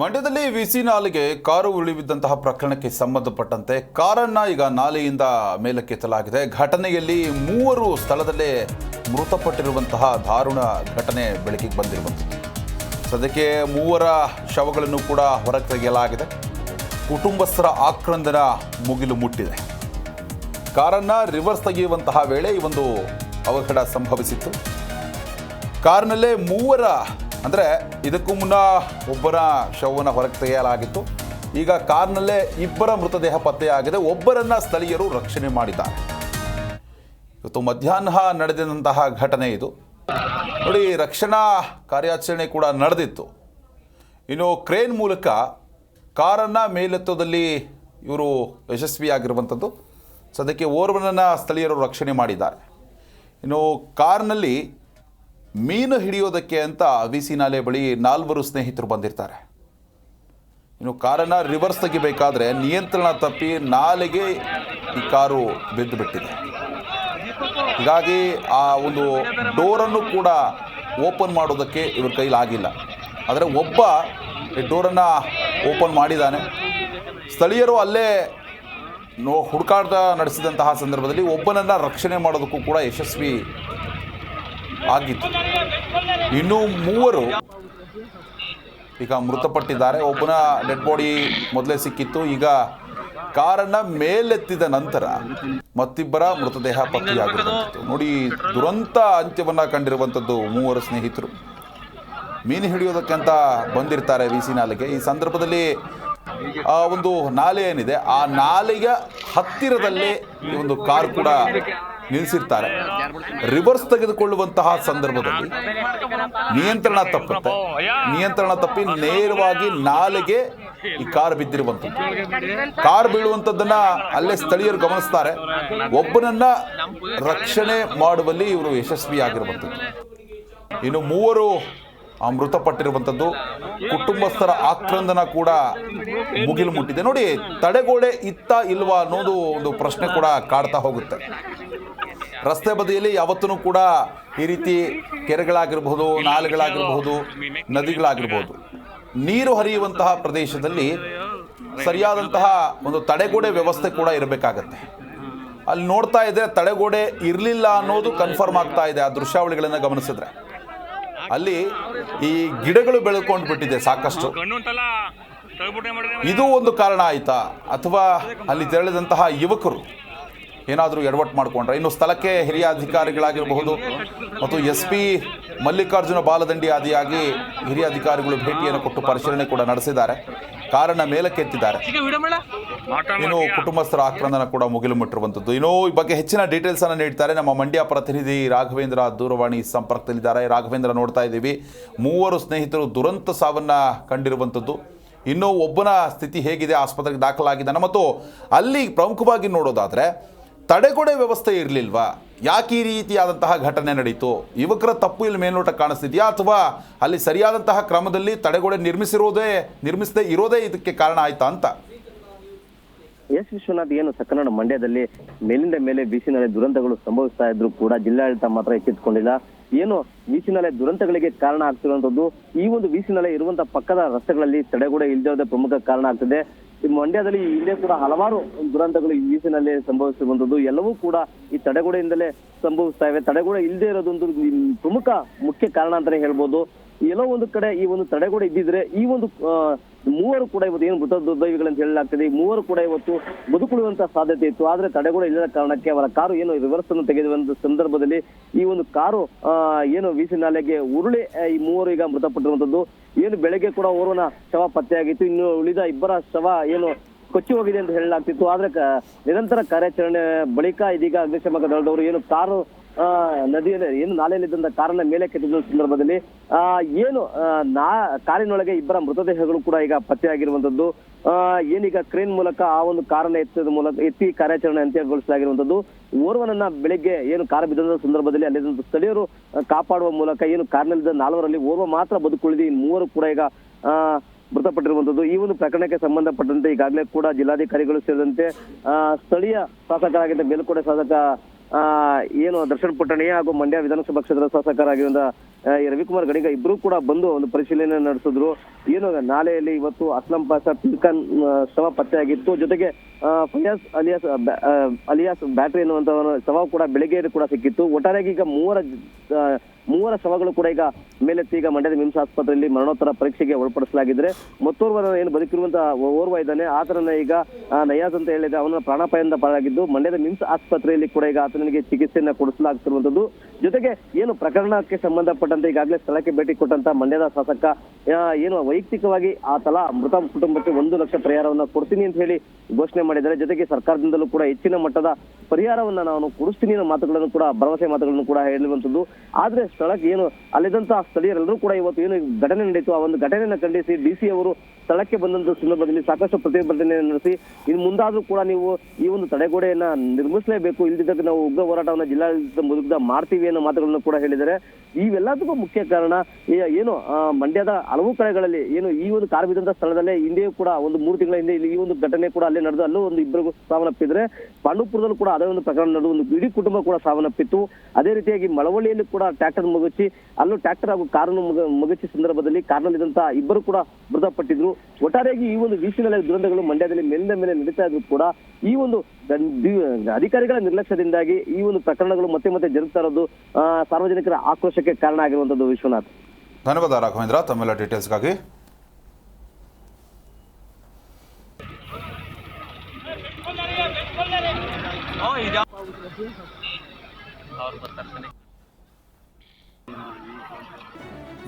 ಮಂಡ್ಯದಲ್ಲಿ ವಿಸಿ ನಾಲೆಗೆ ಕಾರು ಉರುಳಿಬಿದ್ದಂತಹ ಪ್ರಕರಣಕ್ಕೆ ಸಂಬಂಧಪಟ್ಟಂತೆ ಕಾರನ್ನ ಈಗ ನಾಲೆಯಿಂದ ಮೇಲಕ್ಕೆತ್ತಲಾಗಿದೆ. ಘಟನೆಯಲ್ಲಿ ಮೂವರು ಸ್ಥಳದಲ್ಲೇ ಮೃತಪಟ್ಟಿರುವಂತಹ ದಾರುಣ ಘಟನೆ ಬೆಳಕಿಗೆ ಬಂದಿರುವಂಥದ್ದು. ಸದ್ಯಕ್ಕೆ ಮೂವರ ಶವಗಳನ್ನು ಕೂಡ ಹೊರಗೆ ತೆಗೆಯಲಾಗಿದೆ. ಕುಟುಂಬಸ್ಥರ ಆಕ್ರಂದನ ಮುಗಿಲು ಮುಟ್ಟಿದೆ. ಕಾರನ್ನ ರಿವರ್ಸ್ ತೆಗೆಯುವಂತಹ ವೇಳೆ ಈ ಒಂದು ಅವಘಡ ಸಂಭವಿಸಿತ್ತು. ಕಾರ್ನಲ್ಲೇ ಮೂವರ ಅಂದರೆ ಇದಕ್ಕೂ ಮುನ್ನ ಒಬ್ಬರ ಶವವನ್ನು ಹೊರಗೆ ತೆಗೆಯಲಾಗಿತ್ತು. ಈಗ ಕಾರ್ನಲ್ಲೇ ಇಬ್ಬರ ಮೃತದೇಹ ಪತ್ತೆಯಾಗಿದೆ. ಒಬ್ಬರನ್ನ ಸ್ಥಳೀಯರು ರಕ್ಷಣೆ ಮಾಡಿದ್ದಾರೆ. ಇವತ್ತು ಮಧ್ಯಾಹ್ನ ನಡೆದಂತಹ ಘಟನೆ ಇದು. ನೋಡಿ, ರಕ್ಷಣಾ ಕಾರ್ಯಾಚರಣೆ ಕೂಡ ನಡೆದಿತ್ತು. ಇನ್ನು ಕ್ರೇನ್ ಮೂಲಕ ಕಾರನ್ನು ಮೇಲೆತ್ತೋದಲ್ಲಿ ಇವರು ಯಶಸ್ವಿಯಾಗಿರುವಂಥದ್ದು. ಸದ್ಯಕ್ಕೆ ಓರ್ವನನ್ನು ಸ್ಥಳೀಯರು ರಕ್ಷಣೆ ಮಾಡಿದ್ದಾರೆ. ಇನ್ನು ಕಾರ್ನಲ್ಲಿ ಮೀನು ಹಿಡಿಯೋದಕ್ಕೆ ಅಂತ ವಿಸಿನಾಲೆ ನಾಲೆ ಬಳಿ ನಾಲ್ವರು ಸ್ನೇಹಿತರು ಬಂದಿರ್ತಾರೆ. ಇನ್ನು ಕಾರನ್ನು ರಿವರ್ಸ್ ತೆಗಿಬೇಕಾದ್ರೆ ನಿಯಂತ್ರಣ ತಪ್ಪಿ ನಾಲೆಗೆ ಈ ಕಾರು ಬಿದ್ದು ಬಿಟ್ಟಿದೆ ಹೀಗಾಗಿ ಆ ಒಂದು ಡೋರನ್ನು ಕೂಡ ಓಪನ್ ಮಾಡೋದಕ್ಕೆ ಇವ್ರ ಕೈಲಾಗಿಲ್ಲ. ಆದರೆ ಒಬ್ಬ ಈ ಡೋರನ್ನು ಓಪನ್ ಮಾಡಿದ್ದಾನೆ ಸ್ಥಳೀಯರು ಅಲ್ಲೇ ನೋ ಹುಡುಕಾಟ ನಡೆಸಿದಂತಹ ಸಂದರ್ಭದಲ್ಲಿ ಒಬ್ಬನನ್ನು ರಕ್ಷಣೆ ಮಾಡೋದಕ್ಕೂ ಕೂಡ ಯಶಸ್ವಿ ಆಗಿತ್ತು. ಇನ್ನು ಮೂವರು ಈಗ ಮೃತಪಟ್ಟಿದ್ದಾರೆ. ಒಬ್ಬನ ಡೆಡ್ ಬಾಡಿ ಮೊದಲೇ ಸಿಕ್ಕಿತ್ತು. ಈಗ ಕಾರನ್ನ ಮೇಲೆತ್ತಿದ ನಂತರ ಮತ್ತಿಬ್ಬರ ಮೃತದೇಹ ಪತ್ತೆಯಾಗಿರುವಂಥದ್ದು. ನೋಡಿ, ದುರಂತ ಅಂತ್ಯವನ್ನ ಕಂಡಿರುವಂಥದ್ದು ಮೂವರು ಸ್ನೇಹಿತರು. ಮೀನು ಹಿಡಿಯೋದಕ್ಕಂತ ಬಂದಿರ್ತಾರೆ ವಿ ಸಿ ನಾಲೆಗೆ. ಈ ಸಂದರ್ಭದಲ್ಲಿ, ಆ, ಒಂದು ನಾಲೆ ಏನಿದೆ, ಆ ನಾಲೆಯ ಹತ್ತಿರದಲ್ಲಿ ಈ ಒಂದು ಕಾರ್ ಕೂಡ ನಿಲ್ಲಿಸಿರ್ತಾರೆ ರಿವರ್ಸ್ ತೆಗೆದುಕೊಳ್ಳುವಂತಹ ಸಂದರ್ಭದಲ್ಲಿ ನಿಯಂತ್ರಣ ತಪ್ಪುತ್ತೆ. ನಿಯಂತ್ರಣ ತಪ್ಪಿ ನೇರವಾಗಿ ನಾಲೆಗೆ ಈ ಕಾರ್ ಬಿದ್ದಿರುವಂಥದ್ದು. ಕಾರ್ ಬೀಳುವಂಥದ್ದನ್ನ ಅಲ್ಲೇ ಸ್ಥಳೀಯರು ಗಮನಿಸ್ತಾರೆ. ಒಬ್ಬನನ್ನ ರಕ್ಷಣೆ ಮಾಡುವಲ್ಲಿ ಇವರು ಯಶಸ್ವಿಯಾಗಿರುವಂಥದ್ದು. ಇನ್ನು ಮೂವರು ಮೃತಪಟ್ಟಿರುವಂಥದ್ದು. ಕುಟುಂಬಸ್ಥರ ಆಕ್ರಂದನ ಕೂಡ ಮುಗಿಲು ಮುಟ್ಟಿದೆ. ನೋಡಿ, ತಡೆಗೋಡೆ ಇತ್ತ ಇಲ್ವಾ ಅನ್ನೋದು ಒಂದು ಪ್ರಶ್ನೆ ಕೂಡ ಕಾಡ್ತಾ ಹೋಗುತ್ತೆ. ರಸ್ತೆ ಬದಿಯಲ್ಲಿ ಯಾವತ್ತೂ ಕೂಡ ಈ ರೀತಿ ಕೆರೆಗಳಾಗಿರಬಹುದು, ನಾಲೆಗಳಾಗಿರಬಹುದು, ನದಿಗಳಾಗಿರಬಹುದು. ನೀರು ಹರಿಯುವಂತಹ ಪ್ರದೇಶದಲ್ಲಿ ಸರಿಯಾದಂತಹ ಒಂದು ತಡೆಗೋಡೆ ವ್ಯವಸ್ಥೆ ಕೂಡ ಇರಬೇಕಾಗತ್ತೆ. ಅಲ್ಲಿ ನೋಡ್ತಾ ಇದ್ರೆ ತಡೆಗೋಡೆ ಇರಲಿಲ್ಲ ಅನ್ನೋದು ಕನ್ಫರ್ಮ್ ಆಗ್ತಾ ಇದೆ ಆ ದೃಶ್ಯಾವಳಿಗಳನ್ನು ಗಮನಿಸಿದ್ರೆ. ಅಲ್ಲಿ ಈ ಗಿಡಗಳು ಬೆಳ್ಕೊಂಡು ಬಿಟ್ಟಿದೆ ಸಾಕಷ್ಟು. ಇದು ಒಂದು ಕಾರಣ ಆಯ್ತಾ? ಅಥವಾ ಅಲ್ಲಿ ತೆರಳಿದಂತಹ ಯುವಕರು ಏನಾದರೂ ಎಡವಟ್ಟು ಮಾಡಿಕೊಂಡ್ರೆ. ಇನ್ನು ಸ್ಥಳಕ್ಕೆ ಹಿರಿಯ ಅಧಿಕಾರಿಗಳಾಗಿರಬಹುದು ಮತ್ತು ಎಸ್ ಪಿ ಮಲ್ಲಿಕಾರ್ಜುನ ಬಾಲದಂಡಿ ಆದಿಯಾಗಿ ಹಿರಿಯ ಅಧಿಕಾರಿಗಳು ಭೇಟಿಯನ್ನು ಕೊಟ್ಟು ಪರಿಶೀಲನೆ ಕೂಡ ನಡೆಸಿದ್ದಾರೆ. ಕಾರಣ ಮೇಲಕ್ಕೆತ್ತಿದ್ದಾರೆ ಇನ್ನು ಕುಟುಂಬಸ್ಥರ ಆಕ್ರಂದನ ಕೂಡ ಮುಗಿಲು ಮುಟ್ಟಿರುವಂಥದ್ದು ಇನ್ನು ಈ ಬಗ್ಗೆ ಹೆಚ್ಚಿನ ಡೀಟೇಲ್ಸ್ ಅನ್ನು ನೀಡ್ತಾರೆ. ನಮ್ಮ ಮಂಡ್ಯ ಪ್ರತಿನಿಧಿ ರಾಘವೇಂದ್ರ ದೂರವಾಣಿ ಸಂಪರ್ಕದಲ್ಲಿದ್ದಾರೆ. ರಾಘವೇಂದ್ರ ನೋಡ್ತಾ ಇದ್ದೀವಿ. ಮೂವರು ಸ್ನೇಹಿತರು ದುರಂತ ಸಾವನ್ನ ಕಂಡಿರುವಂಥದ್ದು ಇನ್ನೂ ಒಬ್ಬನ ಸ್ಥಿತಿ ಹೇಗಿದೆ? ಆಸ್ಪತ್ರೆಗೆ ದಾಖಲಾಗಿದ್ದಾನೆ. ಮತ್ತು ಅಲ್ಲಿ ಪ್ರಮುಖವಾಗಿ ನೋಡೋದಾದ್ರೆ ತಡೆಗೋಡೆ ವ್ಯವಸ್ಥೆ ಇರಲಿಲ್ವಾ? ಯಾಕೆ ಈ ರೀತಿಯಾದಂತಹ ಘಟನೆ ನಡೀತು? ಯುವಕರ ತಪ್ಪು ಇಲ್ಲಿ ಮೇಲ್ನೋಟ ಕಾಣಿಸ್ತಿದೆಯಾ? ಅಥವಾ ಅಲ್ಲಿ ಸರಿಯಾದಂತಹ ಕ್ರಮದಲ್ಲಿ ತಡೆಗೋಡೆ ನಿರ್ಮಿಸಿರೋದೇ, ನಿರ್ಮಿಸದೇ ಇರೋದೇ ಇದಕ್ಕೆ ಕಾರಣ ಆಯ್ತಾ ಅಂತ? ಎಸ್ ವಿಶ್ವನಾಥ್, ಏನು ಸಕ್ಕನಾಡು ಮಂಡ್ಯದಲ್ಲಿ ಮೇಲಿಂದ ಮೇಲೆ ಬೀಸಿನಲೆ ದುರಂತಗಳು ಸಂಭವಿಸ್ತಾ ಇದ್ರು ಕೂಡ ಜಿಲ್ಲಾಡಳಿತ ಮಾತ್ರ ಎಚ್ಚೆತ್ತುಕೊಂಡಿಲ್ಲ ಏನು ಬೀಸಿನಲೆ ದುರಂತಗಳಿಗೆ ಕಾರಣ ಆಗ್ತಿರುವಂತದ್ದು ಈ ಒಂದು ಬೀಸಿನಲೆ ಇರುವಂತ ಪಕ್ಕದ ರಸ್ತೆಗಳಲ್ಲಿ ತಡೆಗೋಡೆ ಇಲ್ಲದೆ ಪ್ರಮುಖ ಕಾರಣ ಆಗ್ತದೆ. ಈ ಮಂಡ್ಯದಲ್ಲಿ ಹಿಂದೆ ಕೂಡ ಹಲವಾರು ದುರಂತಗಳು ಈ ಬೀಸಿನಲ್ಲಿ ಸಂಭವಿಸಿರುವಂತದ್ದು ಎಲ್ಲವೂ ಕೂಡ ಈ ತಡೆಗೋಡೆಯಿಂದಲೇ ಸಂಭವಿಸ್ತಾ ಇವೆ. ತಡೆಗೋಡೆ ಇಲ್ಲದೆ ಇರೋದೊಂದು ಪ್ರಮುಖ ಮುಖ್ಯ ಕಾರಣ ಅಂತಾನೆ ಹೇಳ್ಬೋದು. ಎಲ್ಲೋ ಒಂದು ಕಡೆ ಈ ಒಂದು ತಡೆಗೋಡೆ ಇದ್ದಿದ್ರೆ ಈ ಒಂದು ಮೂವರು ಕೂಡ ಇವತ್ತು ಏನು ಮೃತ ದುರ್ದೈವಿಗಳಂತ ಹೇಳಲಾಗ್ತದೆ ಮೂವರು ಕೂಡ ಇವತ್ತು ಬದುಕುಳುವಂತ ಸಾಧ್ಯತೆ ಇತ್ತು. ಆದ್ರೆ ತಡೆಗೋಡೆ ಇಲ್ಲದ ಕಾರಣಕ್ಕೆ ಅವರ ಕಾರು ಏನು ರಿವರ್ಸ್ ಅನ್ನು ತೆಗೆದುವಂತ ಸಂದರ್ಭದಲ್ಲಿ ಈ ಒಂದು ಕಾರು ಏನು ವೀಸಿ ನಾಲೆಗೆ ಉರುಳಿ ಈ ಮೂವರು ಈಗ ಮೃತಪಟ್ಟಿರುವಂತದ್ದು ಏನು ಬೆಳಗ್ಗೆ ಕೂಡ ಓರ್ವನ ಶವ ಪತ್ತೆಯಾಗಿತ್ತು. ಇನ್ನು ಉಳಿದ ಇಬ್ಬರ ಶವ ಏನು ಕೊಚ್ಚಿ ಹೋಗಿದೆ ಅಂತ ಹೇಳಲಾಗ್ತಿತ್ತು. ಆದ್ರೆ ನಿರಂತರ ಕಾರ್ಯಾಚರಣೆ ಬಳಿಕ ಇದೀಗ ಅಗ್ನಿಶಾಮಕ ದಳದವರು ಏನು ಕಾರು ನದಿಯಲ್ಲಿ ಏನು ನಾಲೆಯಲ್ಲಿದ್ದಂತ ಕಾರನ್ನ ಮೇಲೆ ಕೆತ್ತಿದ ಸಂದರ್ಭದಲ್ಲಿ, ಆ, ಏನು ನಾ, ಕಾರಿನೊಳಗೆ ಇಬ್ಬರ ಮೃತದೇಹಗಳು ಕೂಡ ಈಗ ಪತ್ತೆಯಾಗಿರುವಂತದ್ದು. ಆ, ಏನೀಗ ಕ್ರೇನ್ ಮೂಲಕ ಆ ಒಂದು ಕಾರನ್ನ ಎತ್ತದ ಮೂಲಕ ಎತ್ತಿ ಕಾರ್ಯಾಚರಣೆ ಅಂತ್ಯಗೊಳಿಸಲಾಗಿರುವಂತದ್ದು. ಓರ್ವನನ್ನ ಬೆಳಿಗ್ಗೆ ಏನು ಕಾರ ಬಿದ್ದ ಸಂದರ್ಭದಲ್ಲಿ ಅಲ್ಲಿದ್ದಂತ ಸ್ಥಳೀಯರು ಕಾಪಾಡುವ ಮೂಲಕ ಏನು ಕಾರ್ನಲ್ಲಿದ್ದ ನಾಲ್ವರಲ್ಲಿ ಓರ್ವ ಮಾತ್ರ ಬದುಕುಳಿದು ಮೂವರು ಕೂಡ ಈಗ, ಆ, ಮೃತಪಟ್ಟಿರುವಂತದ್ದು. ಈ ಒಂದು ಪ್ರಕರಣಕ್ಕೆ ಸಂಬಂಧಪಟ್ಟಂತೆ ಈಗಾಗಲೇ ಕೂಡ ಜಿಲ್ಲಾಧಿಕಾರಿಗಳು ಸೇರಿದಂತೆ ಸ್ಥಳೀಯ ಶಾಸಕರಾಗಿದ್ದ ಮೇಲುಕೋಟೆ ಶಾಸಕ ಏನು ದರ್ಶನ್ ಪುಟ್ಟಣಿ ಹಾಗೂ ಮಂಡ್ಯ ವಿಧಾನಸಭಾ ಕ್ಷೇತ್ರದ ಶಾಸಕರಾಗಿರುವ ಆ, ಈ ರವಿಕುಮಾರ್ ಗಣಿಗ ಇಬ್ರು ಕೂಡ ಬಂದು ಒಂದು ಪರಿಶೀಲನೆ ನಡೆಸಿದ್ರು. ಏನು ನಾಲೆಯಲ್ಲಿ ಇವತ್ತು ಅಸ್ಲಂ ಪಾಸ ಪಿಲ್ಕನ್ ಶವ ಪತ್ತೆಯಾಗಿತ್ತು. ಜೊತೆಗೆ ಫಯಾಸ್ ಅಲಿಯಾಸ್ ಅಲಿಯಾಸ್ ಬ್ಯಾಟ್ರಿ ಎನ್ನುವಂತ ಶವ ಕೂಡ ಬೆಳಿಗ್ಗೆ ಕೂಡ ಸಿಕ್ಕಿತ್ತು. ಒಟ್ಟಾರೆಯಾಗಿ ಈಗ ಮೂವರ ಮೂವರ ಶವಗಳು ಕೂಡ ಈಗ ಮೇಲೆತ್ತಿ ಈಗ ಮಂಡ್ಯದ ಮಿಮ್ಸ್ ಆಸ್ಪತ್ರೆಯಲ್ಲಿ ಮರಣೋತ್ತರ ಪರೀಕ್ಷೆಗೆ ಒಳಪಡಿಸಲಾಗಿದ್ರೆ ಮತ್ತೋರ್ವನ ಏನು ಬದುಕಿರುವಂತಹ ಓರ್ವ ಇದ್ದಾನೆ. ಆತನನ್ನ ಈಗ ನಯಾಜ್ ಅಂತ ಹೇಳಿದ್ರೆ ಅವನ ಪ್ರಾಣಾಪಾಯದಿಂದ ಪಾಲಾಗಿದ್ದು ಮಂಡ್ಯದ ಮಿಮ್ಸ್ ಆಸ್ಪತ್ರೆಯಲ್ಲಿ ಕೂಡ ಈಗ ಆತನಿಗೆ ಚಿಕಿತ್ಸೆಯನ್ನ ಕೊಡಿಸಲಾಗ್ತಿರುವಂತದ್ದು. ಜೊತೆಗೆ ಏನು ಪ್ರಕರಣಕ್ಕೆ ಸಂಬಂಧಪಟ್ಟಂತೆ ಈಗಾಗಲೇ ಸ್ಥಳಕ್ಕೆ ಭೇಟಿ ಕೊಟ್ಟಂತ ಮಂಡ್ಯದ ಶಾಸಕ ಏನು ವೈಯಕ್ತಿಕವಾಗಿ ಆ ತಲಾ ಮೃತ ಕುಟುಂಬಕ್ಕೆ ಒಂದು ಲಕ್ಷ ಪರಿಹಾರವನ್ನ ಕೊಡ್ತೀನಿ ಅಂತ ಹೇಳಿ ಘೋಷಣೆ ಮಾಡಿದ್ದಾರೆ. ಜೊತೆಗೆ ಸರ್ಕಾರದಿಂದಲೂ ಕೂಡ ಹೆಚ್ಚಿನ ಮಟ್ಟದ ಪರಿಹಾರವನ್ನ ನಾನು ಕೊಡಿಸ್ತೀನಿ ಅನ್ನೋ ಮಾತುಗಳನ್ನು ಕೂಡ, ಭರವಸೆ ಮಾತುಗಳನ್ನು ಕೂಡ ಹೇಳಿರುವಂತದ್ದು. ಆದ್ರೆ ಸ್ಥಳಕ್ಕೆ ಏನು ಅಲ್ಲಿದ್ದಂತಹ ಸ್ಥಳೀಯರೆಲ್ಲರೂ ಕೂಡ ಇವತ್ತು ಏನು ಘಟನೆ ನಡೆಯಿತು. ಆ ಒಂದು ಘಟನೆಯನ್ನು ಖಂಡಿಸಿ ಡಿ ಸಿ ಅವರು ಸ್ಥಳಕ್ಕೆ ಬಂದಂತ ಸಂದರ್ಭದಲ್ಲಿ ಸಾಕಷ್ಟು ಪ್ರತಿಭಟನೆ ನಡೆಸಿ, ಇನ್ನು ಮುಂದಾದ್ರೂ ಕೂಡ ನೀವು ಈ ಒಂದು ತಡೆಗೋಡೆಯನ್ನ ನಿರ್ಮಿಸಲೇಬೇಕು. ಇಲ್ದಿದ್ದಾಗ ನಾವು ಉಗ್ರ ಹೋರಾಟವನ್ನ ಜಿಲ್ಲಾಡಳಿತ ಮುದುಗ್ದ ಮಾಡ್ತೀವಿ ಅನ್ನೋ ಮಾತುಗಳನ್ನು ಕೂಡ ಹೇಳಿದರೆ ಇವೆಲ್ಲದಕ್ಕೂ ಮುಖ್ಯ ಕಾರಣ ಏನು ಮಂಡ್ಯದ ಹಲವು ಕಡೆಗಳಲ್ಲಿ ಏನು ಈ ಒಂದು ಕಾರ್ ಬಿದ್ದಂತ ಸ್ಥಳದಲ್ಲೇ ಹಿಂದೆಯೂ ಕೂಡ ಒಂದು ಮೂರು ತಿಂಗಳ ಹಿಂದೆ ಈ ಒಂದು ಘಟನೆ ಕೂಡ ಅಲ್ಲೇ ನಡೆದು ಅಲ್ಲೂ ಒಂದು ಇಬ್ಬರಿಗೂ ಸಾವನ್ನಪ್ಪಿದ್ರೆ ಪಾಂಡುಪುರದಲ್ಲೂ ಕೂಡ ಅದೇ ಒಂದು ಪ್ರಕರಣ ನಡೆದು ಒಂದು ಇಡೀ ಕುಟುಂಬ ಕೂಡ ಸಾವನ್ನಪ್ಪಿತ್ತು. ಅದೇ ರೀತಿಯಾಗಿ ಮಳವಳ್ಳಿಯಲ್ಲಿ ಕೂಡ ಟ್ರ್ಯಾಕ್ಟರ್ ಮುಗಿಸಿ ಅಲ್ಲೂ ಟ್ರ್ಯಾಕ್ಟರ್ ಹಾಗೂ ಕಾರನ್ನು ಮಗುಚಿ ಮುಗಿಸಿ ಸಂದರ್ಭದಲ್ಲಿ ಕಾರ್ನಲ್ಲಿದ್ದಂತಹ ಇಬ್ಬರು ಕೂಡ ಮೃತಪಟ್ಟಿದ್ರು. ಒಟ್ಟಾರೆಯಾಗಿ ಈ ಒಂದು ವೀಕ್ಷಣೆ ದುರಂತಗಳು ಮಂಡ್ಯದಲ್ಲಿ ಮೇಲಿನ ಮೇಲೆ ನಡೀತಾ ಇದ್ರು ಕೂಡ ಈ ಒಂದು ಅಧಿಕಾರಿಗಳ ನಿರ್ಲಕ್ಷ್ಯದಿಂದಾಗಿ ಈ ಒಂದು ಪ್ರಕರಣಗಳು ಮತ್ತೆ ಮತ್ತೆ ಜರುಗ್ತಾ ಇರೋದು ಆ, ಸಾರ್ವಜನಿಕರ ಆಕ್ರೋಶಕ್ಕೆ ಕಾರಣ ಆಗಿರುವಂತದ್ದು ವಿಶ್ವನಾಥ್. ಧನ್ಯವಾದ ರಾಘವೇಂದ್ರ. ತಮ್ಮೆಲ್ಲ ಡೀಟೇಲ್ಸ್ಗಾಗಿ